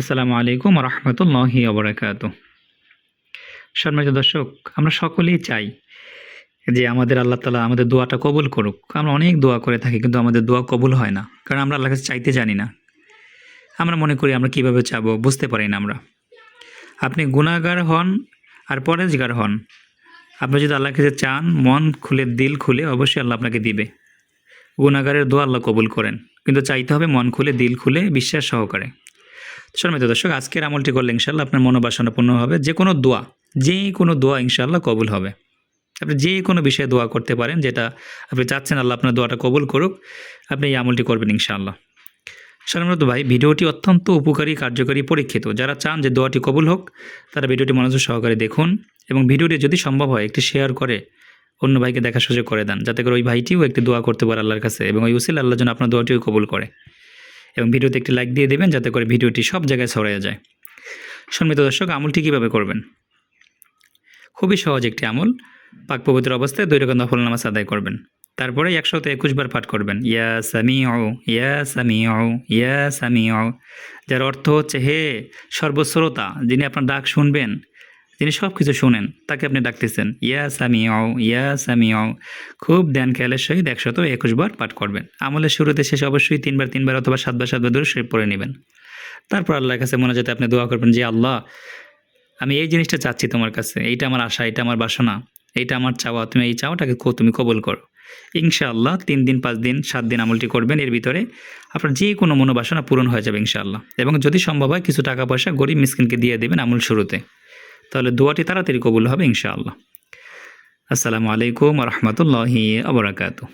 আসসালামু আলাইকুম রহমতুল্লাহি অবরাকাত সম্মানিত দর্শক, আমরা সকলেই চাই যে আমাদের আল্লাহ তালা আমাদের দোয়াটা কবুল করুক। আমরা অনেক দোয়া করে থাকি, কিন্তু আমাদের দোয়া কবুল হয় না, কারণ আমরা আল্লাহ কাছে চাইতে জানি না। আমরা মনে করি আমরা কীভাবে চাবো, বুঝতে পারি না আমরা। আপনি গুণাগার হন আর পরেজগার হন। আপনি যদি আল্লাহ কাছে চান, মন খুলে, দিল খুলে, অবশ্যই আল্লাহ আপনাকে দিবে। গুণাগারের দোয়া আল্লাহ কবুল করেন, কিন্তু চাইতে হবে মন খুলে, দিল খুলে, বিশ্বাস সহকারে। সম্মানিত দর্শক, আজকের আমলটি করলে ইনশাল্লাহ আপনার মনোবাসনা পূর্ণ হবে। যে কোনো দোয়া যে কোনো দোয়া ইনশাল্লাহ কবুল হবে। আপনি যে কোনো বিষয়ে দোয়া করতে পারেন, যেটা আপনি চাচ্ছেন আল্লাহ আপনার দোয়াটা কবুল করুক, আপনি এই আমলটি করবেন ইনশাআল্লাহ। সম্মানিত ভাই, ভিডিওটি অত্যন্ত উপকারী, কার্যকরী, পরীক্ষিত। যারা চান যে দোয়াটি কবুল হোক, তারা ভিডিওটি মনোযোগ সহকারে দেখুন এবং ভিডিওটি যদি সম্ভব হয়, একটি শেয়ার করে অন্য ভাইকে দেখা সুযোগ করে দেন। যাতে করে ওই ভাইটিও একটি দোয়া করতে পারে আল্লাহর কাছে এবং ওই উসিল আল্লাহ যেন আপনার দোয়াটিও কবুল করে। এবং ভিডিওতে একটি লাইক দিয়ে দেবেন যাতে করে ভিডিওটি সব জায়গায় ছড়িয়ে যায়। সম্মিত দর্শক, আমলটি কীভাবে করবেন? খুবই সহজ একটি আমল। পাক পবিত্র অবস্থায় দুই রকম নফল নামাজ আদায় করবেন। তারপরে একশত একুশ বার পাঠ করবেন। ইয়া সামি ও ইয়া সামি ও ইয়া সামি ও যার অর্থ হচ্ছে, হে সর্বশ্রোতা, যিনি আপনার ডাক শুনবেন যিনি সব কিছু শুনেন, তাকে আপনি ডাকতেছেন, ইয়া সামি অও ইয়া সামি অও খুব ধ্যান খেয়ালের সহিত একশত একুশ বার পাঠ করবেন। আমলের শুরুতে শেষ অবশ্যই তিনবার তিনবার অথবা সাতবার সাতবার ধরে শরীর পড়ে নেবেন। তারপর আল্লাহর কাছে মনে যেতে আপনি দোয়া করবেন যে আল্লাহ, আমি এই জিনিসটা চাচ্ছি তোমার কাছে। এইটা আমার আশা এটা আমার বাসনা, এইটা আমার চাওয়া। তুমি এই চাওয়াটাকে তুমি কবল করো। ইনশাআল্লাহ তিন দিন, পাঁচ দিন, সাত দিন আমলটি করবেন। এর ভিতরে আপনার যে কোনো মনোবাসনা পূরণ হয়ে যাবে ইনশাআল্লাহ। এবং যদি সম্ভব হয়, কিছু টাকা পয়সা গরিব মিসকিনকে দিয়ে দেবেন আমল শুরুতে। তাহলে দোয়াটি তাড়াতাড়ি কবুল হবে ইনশাআল্লাহ। আসসালামু আলাইকুম রহমতুল্লাহি আবরাকাতু